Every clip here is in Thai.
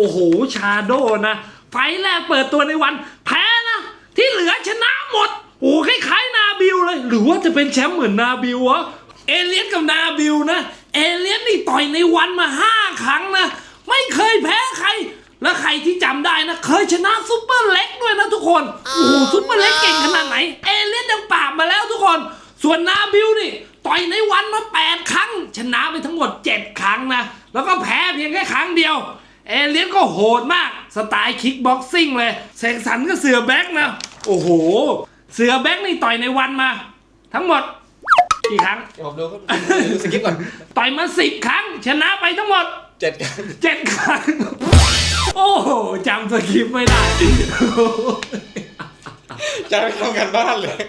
โอ้โห ชาโดนะ ไฟแรกเปิดตัวในวัน แพ้นะ ที่เหลือชนะหมด โอ้คล้ายๆนาบิลเลย หรือว่าจะเป็นแชมป์เหมือนนาบิลวะ เอเลียนกับนาบิลนะ เอเลียนนี่ต่อยในวันมาห้าครั้งนะ ไม่เคยแพ้ใคร แล้วใครที่จำได้นะ เคยชนะซุปเปอร์เล็กด้วยนะทุกคน โอ้โหซุปเปอร์เล็กเก่งขนาดไหน เอเลียนยังปราบมาแล้วทุกคน ส่วนนาบิลนี่ต่อยในวันมา 8 ครั้ง ชนะไปทั้งหมด 7 ครั้งนะ แล้วก็แพ้เพียงแค่ครั้งเดียว เอเลียนก็โหดมาก สไตล์คิกบ็อกซิ่งเลยเสกสรรก็เสือแบ็กนะ โอ้โห เสือแบ็กนี่ต่อยในวันมา ทั้งหมดกี่ครั้งเดี๋ยวผมดูครับดูสกิปก่อนต่อยมาสิบครั้ง ชนะไปทั้งหมดเจ็ดกันเจ็ดครั้ง โอ้โหจำสคริปต์ไม่ได้ จะไม่ทำกันบ้านเลย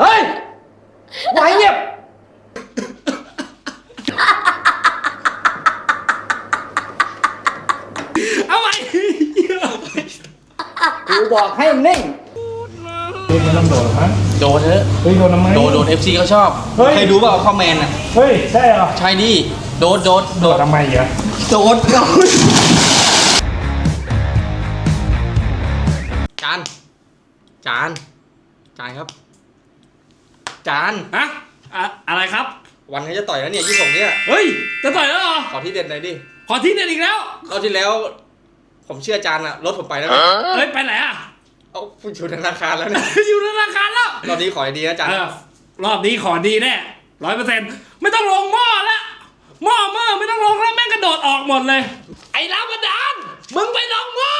เฮ้ยไว้เงียบ เอาไว้กูบอกให้นิ่งเฮ้ยไม่ต้องโดดหรอกมั้งโดนเถอะ เฮ้ยโดนทำไม โดนโดนเอฟซีเขาชอบเฮ้ยเคยดูเปล่าข้อแมนอะ เฮ้ยใช่เหรอใช่ดิ โดนโดนโดดทำไมเหรอโดนโดนจาน จาน จานครับ จาน ฮะอะอะไรครับ วันเขาจะต่อยแล้วเนี่ยยี่สิบเนี่ยเฮ้ย จะต่อยแล้วเหรอ ขอที่เด็ดหน่อยดิขอที่เด็ดอีกแล้วรอบที่แล้ว ผมเชื่อจานอะรถผมไปแล้วเฮ้ย ไปไหนอะ เอาผู้อยู่ธนาคารแล้วเนี่ยอยู่ธนาคารแล้วรอบนี้ขอให้ดีนะจานเออรอบนี้ขอดีแน่ร้อยเปอร์เซ็นต์ไม่ต้องลงหม้อละหม้อเมื่อไม่ต้องลงแล้วแม่งกระโดดออกหมดเลย ไอ้ลาวดานมึงไปลงหม้อ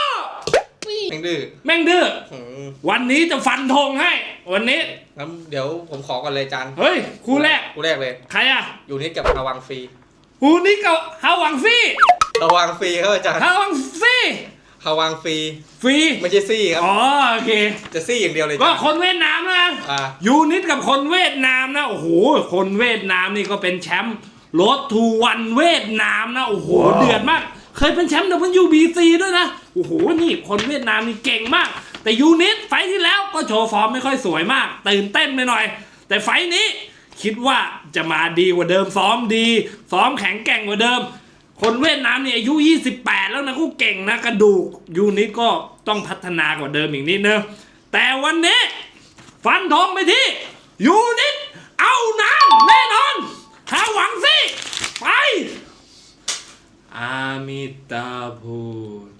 แม่งดื้อแม่งดื้ออืมวันนี้จะฟันธงให้ วันนี้ งั้นเดี๋ยวผมขอก่อนเลยจานเฮ้ย คู่แรก คู่แรกเลย ใครอะอยู่นี่กับระวังฟรีคู่นี้กับฮาวังฟี่ระวังฟรีครับอาจารย์ฮาวังฟี่ระวังฟรีฟรีไม่ใช่ซี่ครับ อ๋อโอเค จะซี่อย่างเดียวเลยก็จ้ะคนเวียดนามนะ อ่า ยูนิตกับคนเวียดนามนะ โอ้โห คนเวียดนามนี่ก็เป็นแชมป์รถทูวันเวียดนามนะ โอ้โหเดือดมาก เคยเป็นแชมป์ WBC ด้วยนะ โอ้โห นี่คนเวียดนามนี่เก่งมาก แต่ยูนิตไฟท์ที่แล้วก็โชว์ฟอร์มไม่ค่อยสวยมาก ตื่นเต้นไปหน่อย แต่ไฟท์นี้คิดว่าจะมาดีกว่าเดิมซ้อมดี ซ้อมแข็งแกร่งกว่าเดิม คนเวียดนามนี่อายุ 28 แล้วนะกูเก่งนะกระดูกยูนิตก็ต้องพัฒนากว่าเดิมอีกนิดนึงแต่วันนี้ฟันทองไปที่ยูนิตเอาน้ำแน่นอนหาหวังสิไป อามิตาพูด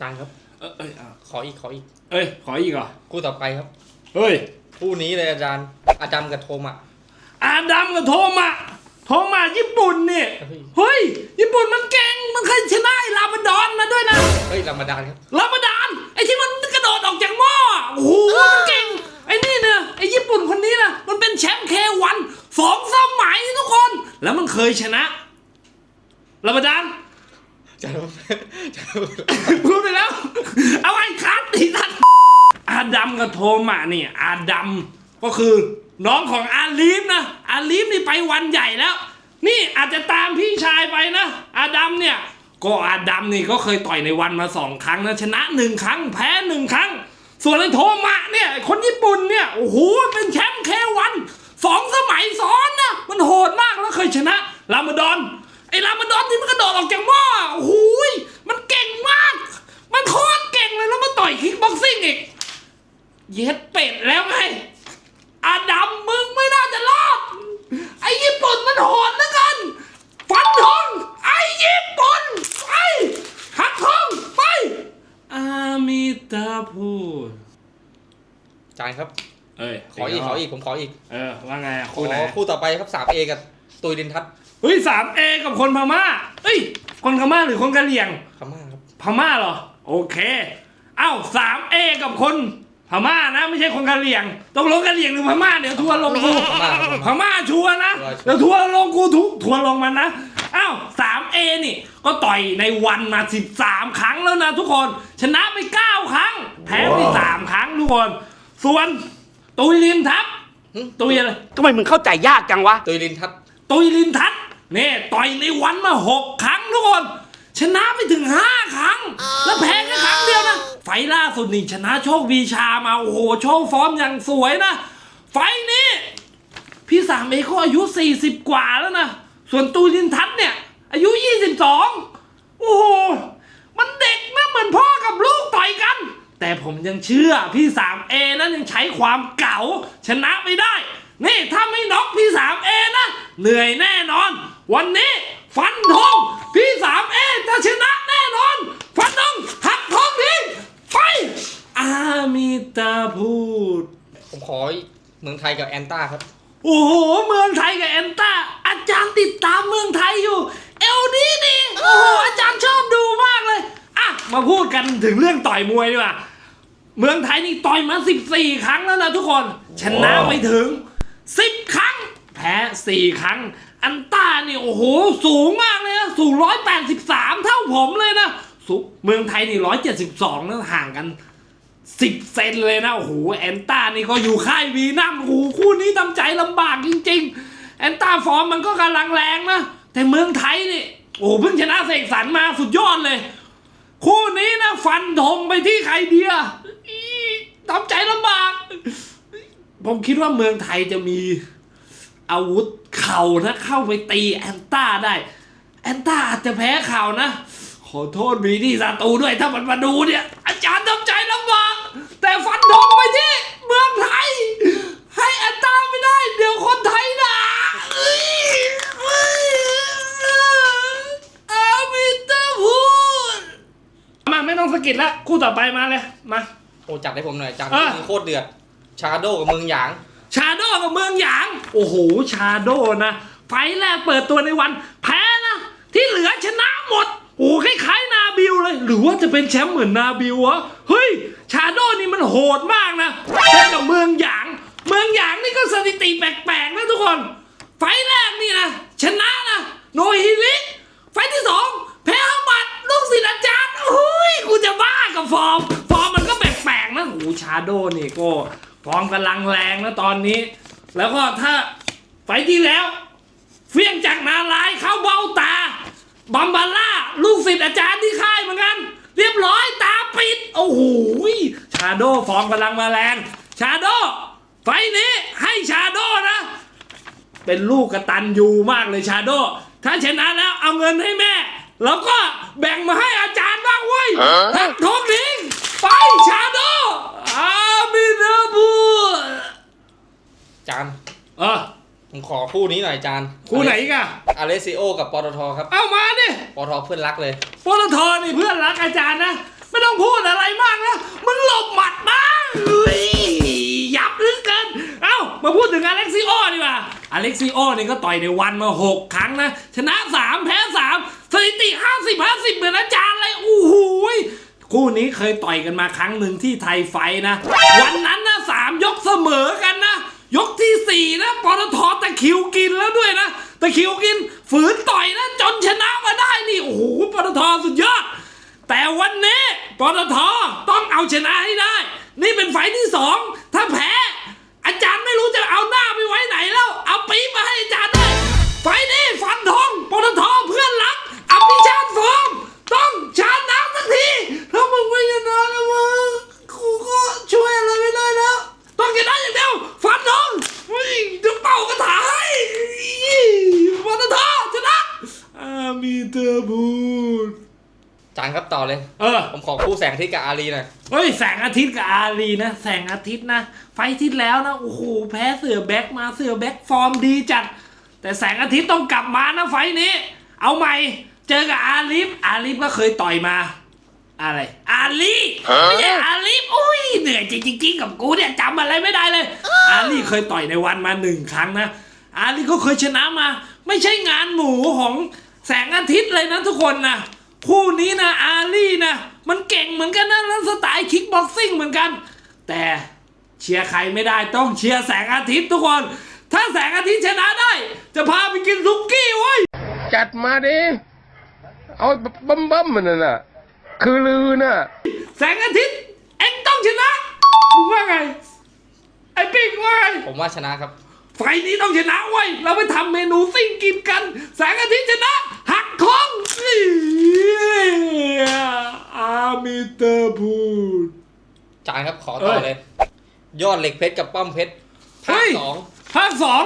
จานครับ เอ้ยเอ้ยอะขออีกขออีกเอ้ย ขออีกเหรอ คู่ต่อไปครับ เฮ้ย คู่นี้เลยอาจารย์ อาจารย์กับโทมอะอาดัมกับโทมะโทมะญี่ปุ่นเนี่ยเฮ้ย เฮ้ย ญี่ปุ่นมันเก่ง มันเคยชนะไอ้ลาบาดอนมาด้วยนะเฮ้ยรามาดานครับ ลาบาดานไอ้ที่มันกระโดดออกจากหม้อโอ้โห มันเก่ง ไอ้นี่เนี่ยไอ้ญี่ปุ่นคนนี้นะมันเป็นแชมป์เควันสองสมัยทุกคน แล้วมันเคยชนะ ลาบาดานจานจานพูดไปแล้ว เอาไอ้คัดตีทันอาดัมกับโทมะนี่อาดัมก็คือน้องของอาลีฟนะ อาลีฟนี่ไปวันใหญ่แล้ว นี่อาจจะตามพี่ชายไปนะ อาดัมเนี่ย ก็อาดัมนี่ก็เคยต่อยในวันมาสองครั้งนะ ชนะหนึ่งครั้ง แพ้หนึ่งครั้ง ส่วนไอ้โทมะเนี่ยไอ้คนญี่ปุ่นเนี่ย โอ้โห เป็นแชมป์เควันสองสมัยซ้อนนะ มันโหดมากแล้วเคยชนะรามาดอน ไอ้รามาดอนที่มันกระโดดออกจากหม้อโอ้โหยมันเก่งมาก มันโคตรเก่งเลยแล้วมาต่อยคิกบ็อกซิ่งอีก เย็ดเป็ดแล้วไง อาดัมมึงไม่น่าจะรอด ไอ้ญี่ปุ่นมันโหดนะกัน ฟันธงไอ้ญี่ปุ่นไปหักทองไป อามิตาพูด จานครับ เอ้ย ขออีก ขออีกผมขออีกเออว่าไงอะขคู่ไหนอคู่ต่อไปครับสามเอกับตุยดินทัศน์เฮ้ยสามเอกับคนพม่าเฮ้ย คนพม่าหรือคนกะเหรี่ยง พม่าครับพม่าเหรอ โอเค เอ้าสามเอกับคนพม่านะ ไม่ใช่คนกะเหรี่ยงต้องลงกะเหรี่ยงหรือพม่าเดี๋ยวทัวร์ลงกูพม่าครับ พม่าชัวร์นะชัวร์ เดี๋ยวทัวร์ลงกูทุกทัวร์ลงมันนะเอ้าสามเอนี่ ก็ต่อยในวันมาสิบสามครั้งแล้วนะทุกคน ชนะไปเก้าครั้ง แพ้ไปสามครั้งทุกคน ส่วนตุยลินทัพ ตุยอะไรทำไมมึงเข้าใจยากจังวะ ตุยดินทัศน์ตุยลินทัศน์นี่ต่อยในวันมาหกครั้งทุกคน ชนะไปถึงห้าครั้ง แล้วแพ้แค่ครั้งเดียวนะ ไฟล์ล่าสุดนี่ชนะโชควีชามา โอ้โห โชว์ฟอร์มอย่างสวยนะ ไฟล์นี้ พี่สามเอเขาอายุ 40 กว่าแล้วนะ ส่วนตูลินทัศน์เนี่ย อายุ 22 โอ้โห มันเด็กนะเหมือนพ่อกับลูกต่อยกัน แต่ผมยังเชื่อพี่สามเอนั้นยังใช้ความเก่าชนะไม่ได้ นี่ถ้าไม่น็อกพี่สามเอนะเหนื่อยแน่นอน วันนี้ฟันธงพี่สามเอจะชนะแน่นอน ฟันธงหักธงทิ้งไปอามิตาพูด ผมขอเมืองไทยกับแอนต้าครับ โอ้โห เมืองไทยกับแอนต้าอาจารย์ติดตามเมืองไทยอยู่ เอลดีดีโอ้โหอาจารย์ชอบดูมากเลย อะ มาพูดกันถึงเรื่องต่อยมวยดีกว่า เมืองไทยนี่ต่อยมา 14 ครั้งแล้วนะทุกคน ชนะไม่ถึง 10 ครั้ง แพ้ 4 ครั้ง อันต้านี่โอ้โห สูงมากเลยนะสูง 183 เท่าผมเลยนะสูงเมืองไทยนี่ 172นะห่างกันสิบเซนเลยนะ โอ้โหแอนต้านี่ก็อยู่ค่ายวีนัมโอ้โหคู่นี้ทำใจลำบากจริง ๆ แอนต้าฟอร์มมันก็กำลังแรงนะ แต่เมืองไทยนี่ โอ้โหเพิ่งชนะเสกสรรมาสุดยอดเลย คู่นี้นะฟันธงไปที่ใครเดีย ทำใจลำบาก ผมคิดว่าเมืองไทยจะมีอาวุธเข่านะเข้าไปตีแอนต้าได้ แอนต้าอาจจะแพ้เข่านะ ขอโทษมีที่สตูด้วยถ้ามันมาดูเนี่ย อาจารย์ทำใจลำบาก แต่ฟันธงไปที่เมืองไทย ให้แอนต้าไม่ได้ เดี๋ยวคนไทยด่าอามิตาพูดมาไม่ต้องสะกิดแล้วคู่ต่อไปมาเลยมา โอ้จัดให้ผมหน่อยจัดอะที่โคตรเดือด ชาโดกับเมืองหยาง ชาโดกับเมืองหยาง โอ้โห ชาโดนะ ไฟล์แรกเปิดตัวในวัน แพ้นะ ที่เหลือชนะหมด โอ้คล้ายๆ นาบิวเลย หรือว่าจะเป็นแชมป์เหมือนนาบิววะ เฮ้ย ชาโดนี่มันโหดมากนะเจอกับเมืองหยาง เมืองหยางนี่ก็สถิติแปลกๆนะทุกคน ไฟล์แรกนี่นะ ชนะนะ โนฮิริไฟล์ที่สองแพ้ฮัมมัดลูกศิษย์อาจารย์โอ้ยกูจะบ้ากับฟอร์ม ฟอร์มมันก็แปลกๆนะโอ้โหชาโดนี่ก็ฟอร์มกำลังแรงนะตอนนี้ แล้วก็ถ้าไฟล์ที่แล้ว เฟี้ยงจากนาลายเข้าเบ้าตา บัมบาร่าลูกศิษย์อาจารย์ที่ค่ายเหมือนกัน เรียบร้อยตาปิด โอ้โหชาโดฟอร์มกำลังมาแรง ชาโดไฟล์นี้ให้ชาโดนะ เป็นลูกกระตันยูมากเลยชาโด ถ้าชนะแล้วเอาเงินให้แม่ แล้วก็แบ่งมาให้อาจารย์บ้างเว้ยหักทงทิ้ง ไปชาโดอาบินาบูจานเออผมขอคู่นี้หน่อยจานคู่ไหนอีกันอเลซิโอ กับปตทครับเอามาดิปตทเพื่อนรักเลยปตทนี่เพื่อนรักอาจารย์นะ ไม่ต้องพูดอะไรมากนะมึงหลบหมัดมาเฮ้ยยับเหลือเกิน เอ้า มาพูดถึงอเล็กซิโอดีกว่าอเล็กซิโอนี่ก็ต่อยในวันมา 6 ครั้งนะ ชนะ 3 แพ้ 3 สถิติ 50 50 เหมือนอาจารย์เลยโอ้โหย คู่นี้เคยต่อยกันมาครั้งหนึ่งที่ไทยไฟนะ วันนั้นนะสามยกเสมอกันนะ ยกที่สี่นะปตทตะคิวกินแล้วด้วยนะตะคิวกินฝืนต่อยนะจนชนะมาได้นี่โอ้โหปตทสุดยอด แต่วันนี้ปตทต้องเอาชนะให้ได้ นี่เป็นไฟที่สองถ้าแพ้ อาจารย์ไม่รู้จะเอาหน้าไปไว้ไหนแล้ว เอาปี๊บมาให้อาจารย์ อคู่แสงอาที่กับอารีหน่อยเฮ้ยแสงอาทิตย์กับอารีนะ แสงอาทิตย์นะ ไฟท์ที่แล้วนะ โอ้โห แพ้เสือแบ็กมาเสือแบ็กฟอร์มดีจัด แต่แสงอาทิตย์ต้องกลับมานะไฟท์นี้ เอาใหม่ เจอกับอาลีฟอาลีฟก็เคยต่อยมา อะไร อาลีไม่ใช่อาลีฟอุ้ยเหนื่อยจริงๆกับกูเนี่ยจำอะไรไม่ได้เลย อาลีเคยต่อยในวันมาหนึ่งครั้งนะ อาลีก็เคยชนะมา ไม่ใช่งานหมูของแสงอาทิตย์เลยนะทุกคนนะคู่นี้นะอาลีนะ มันเก่งเหมือนกันนะแล้วสไตล์คิกบ็อกซิ่งเหมือนกัน แต่เชียร์ใครไม่ได้ต้องเชียร์แสงอาทิตย์ทุกคน ถ้าแสงอาทิตย์ชนะได้ จะพาไปกินซุกี้เว้ยจัดมาดิ เอาบัมบัมมันน่ะ คือลือน่ะ แสงอาทิตย์เอ็งต้องชนะมึงว่าไง ไอ้ปิ๊กว่าไง ผมว่าชนะครับ ไฟล์นี้ต้องชนะเว้ย เราไปทำเมนูซิ่งกินกัน แสงอาทิตย์ชนะ หักของ อี้อามิเตอร์พูด จานครับขอต่อเอ้ยเลย ยอดเหล็กเพชรกับป้อมเพชรภาคสองภาคสอง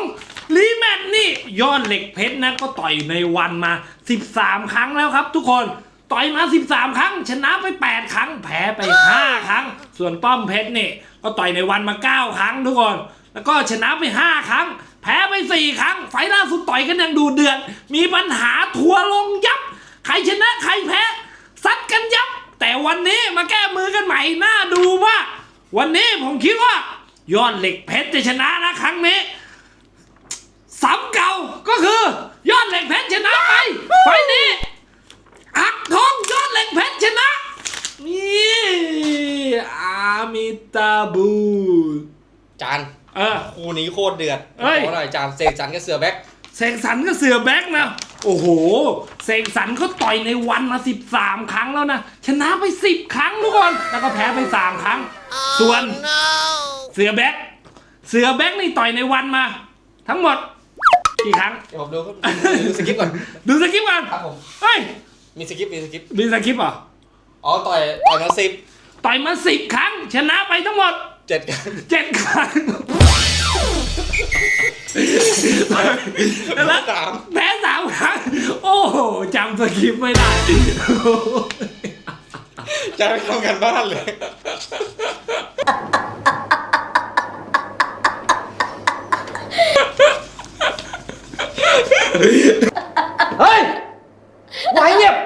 รีแมตช์นี่ยอดเหล็กเพชรนะก็ต่อยในวันมา 13 ครั้งแล้วครับ ทุกคนต่อยมา 13 ครั้ง ชนะไป 8 ครั้งแพ้ไป 5 ครั้ง ส่วนป้อมเพชรนี่ก็ต่อยในวันมา 9 ครั้งทุกคน แล้วก็ชนะไป 5 ครั้ง แพ้ไป 4 ครั้ง ไฟล์ล่าสุดต่อยกันอย่างดูเดือดมีปัญหาทัวร์ลงยับ ใครชนะใครแพ้ซัดกันยับ แต่วันนี้มาแก้มือกันใหม่น่าดูว่า วันนี้ผมคิดว่ายอดเหล็กเพชรจะชนะนะครั้งนี้สำเก่าก็คือยอดเหล็กเพชรชนะไปไฟล์นี้อักทองยอดเหล็กเพชรชนะนี่อามิตาบูจานเออ คู่นี้โคตรเดือดเอ้ย ขอหน่อยจานเสกสรรกับเสือแบ็ค เสกสรรก็เสือแบ็กนะ โอ้โห เสกสรรเขาต่อยในวันมา 13 ครั้งแล้วนะ ชนะไป 10 ครั้งทุกคน แล้วก็แพ้ไป 3 ครั้ง ส่วน เสือแบ็กเสือแบ็กนี่ต่อยในวันมา ทั้งหมด กี่ครั้งเดี๋ยวผมดูครับดูสคริปต์ก่อน ดูสคริปต์ก่อนครับผม เฮ้ย มีสคริปต์มีสคริปต์มีสคริปต์เหรอ อ๋อ ต่อย ต่อยมาสิบต่อยมา 10 ครั้ง ชนะไปทั้งหมด เจ็ดกันเจ็ดครั้งแล้วสามแพ้สามครั้ง โอ้โหจำสคริปต์ไม่ได้จะไม่ทำกันบ้านเลย เฮ้ยไว้เงียบ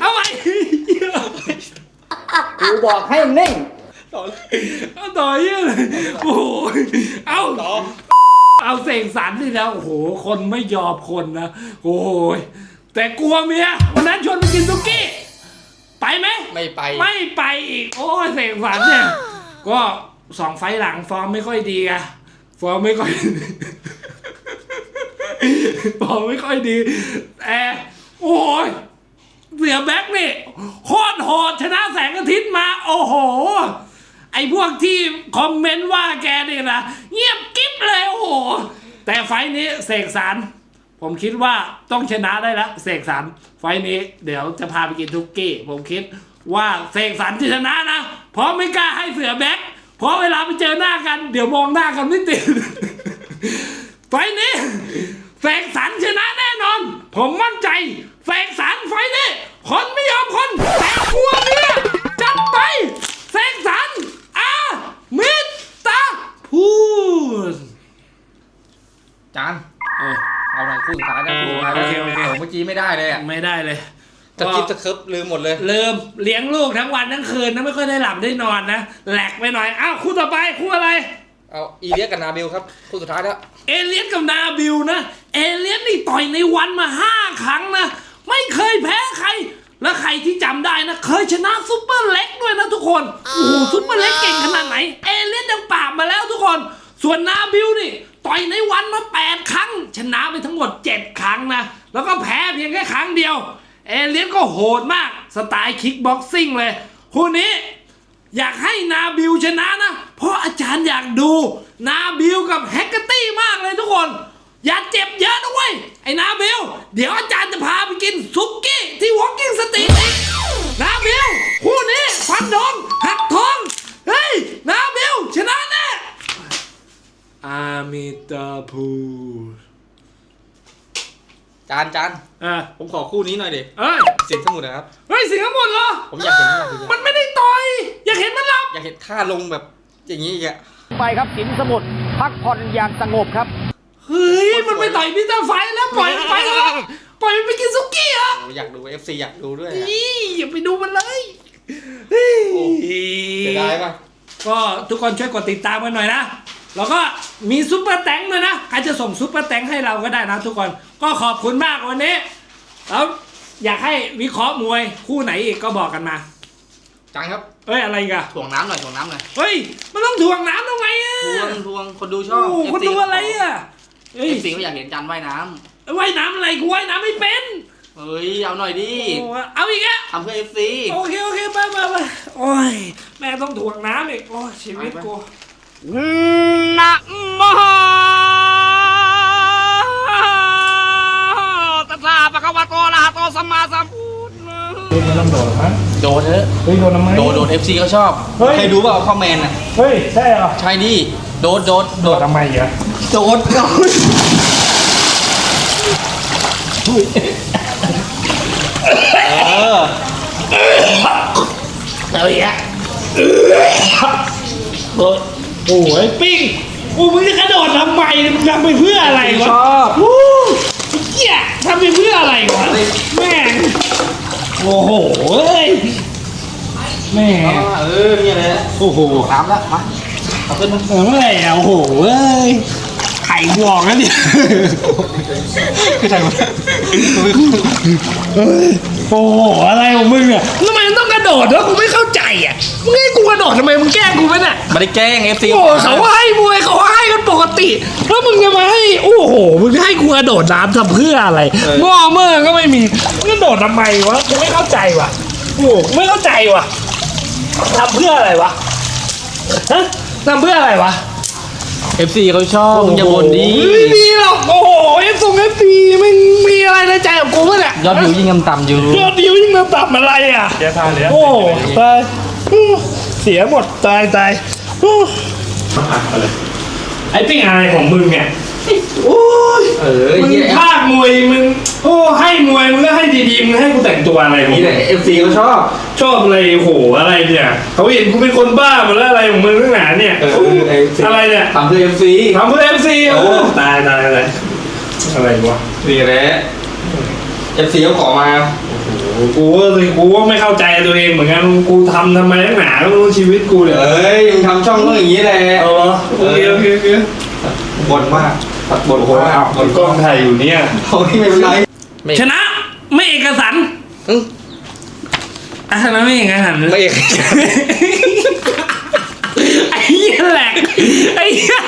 เอาไป กูบอกให้นิ่ง ต่อเอาต่อเยอะเลยโอ้โหเอาต่อ เอาเสกสรรนี่นะโอ้โห คนไม่ยอมคนนะโอ้ยแต่กลัวเมียวันนั้นชวนไปกินซุกี้ ไปไหม ไม่ไป ไม่ไปอีก โอ้ยเสกสรรเนี่ย ก็สองไฟล์หลังฟอร์มไม่ค่อยดีอะฟอร์มไม่ค่อยฟอร์มไม่ค่อยดีแต่โอ้ย เสียแบ็กนี่โคตรโหดชนะแสงอาทิตย์มา โอ้โห ไอ้พวกที่คอมเมนต์ว่าแกนี่นะเงียบกิ๊บเลยโอ้โห แต่ไฟนี้เสกสรรผมคิดว่าต้องชนะได้แล้วเสกสรรไฟนี้เดี๋ยวจะพาไปกินทุกกี้ผมคิดว่าเสกสรรจะชนะนะเพราะไม่กล้าให้เสือแบ็คเพราะเวลาไปเจอหน้ากัน เดี๋ยวมองหน้ากันไม่ติดไฟนี้ เสกสรรชนะแน่นอน ผมมั่นใจเสกสรรไฟล์นี้คนไม่ยอมคน แต่กลัวเมียจัดไปเสกสรรอามิตาพูดจานเอาหน่อยคู่สุดท้ายนะคู่สุดท้ายโอเคโอเคผมเมื่อกี้ไม่ได้เลยอะไม่ได้เลยสคริปต์สคริปต์ลืมหมดเลย เริ่มเลี้ยงลูกทั้งวันทั้งคืนนะไม่ค่อยได้หลับได้นอนนะแหลกไปหน่อยอ้าวคู่ต่อไปคู่อะไร เอาอีเลียสกับนาบิลครับคู่สุดท้ายแล้ว เอเลียนกับนาบิลนะ เอเลียนนี่ต่อยในวันมาห้าครั้งนะ ไม่เคยแพ้ใคร และใครที่จำได้นะ เคยชนะซุปเปอร์เล็กด้วยนะทุกคน โอ้โหซุปเปอร์เล็กเก่งขนาดไหน เอเลียนยังปราบมาแล้วทุกคน ส่วนนาบิลนี่ ต่อยในวันมา 8 ครั้ง ชนะไปทั้งหมด 7 ครั้งนะ แล้วก็แพ้เพียงแค่ครั้งเดียว เอเลียนก็โหดมาก สไตล์คิกบ็อกซิ่งเลยคู่นี้ อยากให้นาบิลชนะนะ เพราะอาจารย์อยากดู นาบิลกับแฮกเกอร์ตี้มากเลยทุกคน อย่าเจ็บเยอะนะเว้ยไอ้นาบิลเดี๋ยวอาจารย์จะพาไปกินซุกี้ที่วอ l กิ้งสตรีทอีกนาบิลคู่นี้ฟันทองหักทอง เฮ้ย นาบิลชนะแน่อามิตาพูจานจานเออผมขอคู่นี้หน่อยดิเอ้ยสินสมุทรนะครับ เฮ้ยสิงคโปร์เหรอ ผมอยากเห็นอยากเห็นมันไม่ได้ต่อย อยากเห็นมันหลับ อยากเห็นท่าลงแบบ อย่างนี้อีกอะ ไปครับสินสมุทรพักผ่อนอย่างสงบครับ เฮ้ย มันไปต่อยมิสเตอร์ไฟท์แล้วปล่อยมันไปเถอะปล่อยมันไปกินซุกี้เหรอโอ้อยากดู FC อยากดูด้วยอะนี่อย่าไปดูมันเลยเฮ้ยโอ้เสียดายป่ะ ก็ทุกคนช่วยกดติดตามกันหน่อยนะ แล้วก็มีซุปเปอร์แตงด้วยนะใครจะส่งซุปเปอร์แตงให้เราก็ได้นะทุกคนก็ขอบคุณมากวันนี้แล้วอยากให้วิเคราะห์มวยคู่ไหนอีกก็บอกกันมาจานครับเอ้ยอะไรอีกันถ่วงน้ำหน่อยถ่วงน้ำหน่อยเฮ้ยมันต้องถ่วงน้ำทำไมอะทวงทวงคนดูชอโอ้บโหคนดูอะไรอะ เฮ้ยเอฟซีเขาอยากเห็นจานว่ายน้ว่ายน้ำอะไรกูว่ายน้ำไม่เป็นำเฮ้ยเอาหน่อยดิโอ้เอาอีกอะทำเพื่อ FC โอเคโอเคไปไปไปโอ้ยแม่ต้องถ่วงน้ำอีกโอ้ยชีวิตกูนะโมตัสสะปะคะวะโตอะระหะโตสัมมาสัมพุทธเฮ้ยไม่ต้องโดดหรอกมั้งโดนเถอะเฮ้ยโดนทำไม โดนโดนเอฟซีเขาชอบเฮ้ยเคยดูเปล่าข้อแมนอะเฮ้ยใช่เหรอใช่ดิ โดนโดนโดดทำไมเหรอโดนโดนเออเอาอีกแล้วโอ้ยปิ้งกูมึงจะกระโดดทำไมมึงทำไปเพื่ออะไรวะชอบโอ้ไอ้เหี้ยทำไปเพื่ออะไรวะแม่งโอ้โหเอ้ยแม่งเออนี่แหละโอ้โหน้ำแล้วมา เอาขึ้นมาเออเมื่อไหร่อะโอ้โหเอ้ยไข่วอกแล้วเนี่ยขึ้นทางนู้นเฮ้ยโอ้โหอะไรของมึงเนี่ยทำไมมันต้องกระโดดวะกูไม่เข้าใจอะมึงให้กูกระโดดทำไมมึงแกล้งกูไหมเนี่ยไม่ได้แกล้งเอฟซีโอ้เขาให้มวยเขาให้กันปกติแล้วมึงจะมาให้โอ้โหมึงให้กูกระโดดน้ำทำเพื่ออะไรงอเมื่อก็ไม่มีมึงกระโดดทำไมวะกูไม่เข้าใจวะโอ้โหกูไม่เข้าใจวะทำเพื่ออะไรวะฮะ ทำเพื่ออะไรวะเอฟซีเขาชอบมึงอย่าบ่นดิไม่มีหรอกโอ้โหเอฟซงเอฟซีไม่มีอะไรในใจกับกูมั้เนี่ยยอดวิวยิ่งต่ำๆอยู่ ยอดวิวยิ่งมาตับอะไรอะ เสียท่าเหลือโอ้ตายอู้เสียหมดตายตายอู้ ไอ้ปิ้งอะไรของมึงเนี่ย โอ้ยเออมึงเหี้ยภาคมวยมึงโอ้ให้มวยมึงก็ให้ดีๆมึงให้กูแต่งตัวอะไรของนี่มึแหงละเอฟซีเขาชอบ ชอบอะไรโหอะไรเนี่ยเขาเห็นกูเป็นคนบ้าหมดแล้วอะไรของมึงตั้งหนาเนี่ยเออเอฟซีอะไรเนี่ยทำเพื่อเอฟซีทำเพื่อเอฟซีเออตายตายอะไรอะไรวะนี่แหละเอฟซีเขาขอมากูก็เลยกูก็ไม่เข้าใจตัวเองเหมือนกันกูทำทำไมนักหนาก็ไม่รู้ชีวิตกูเนี่ยเอ้ยมึงทำช่องต้องอย่างนี้แหละเอาเหรอโอเคโอเคโอเคบ่นมากตัด บทโหดอ้าวกล้องไทยอยู่เนี่ยโอ้ยไม่เป็นไรชนะ ไม่เอกสารอะชนะไม่เอกสันไม่เอกไอ้เหี้ยแหลกไอ้เหี้ย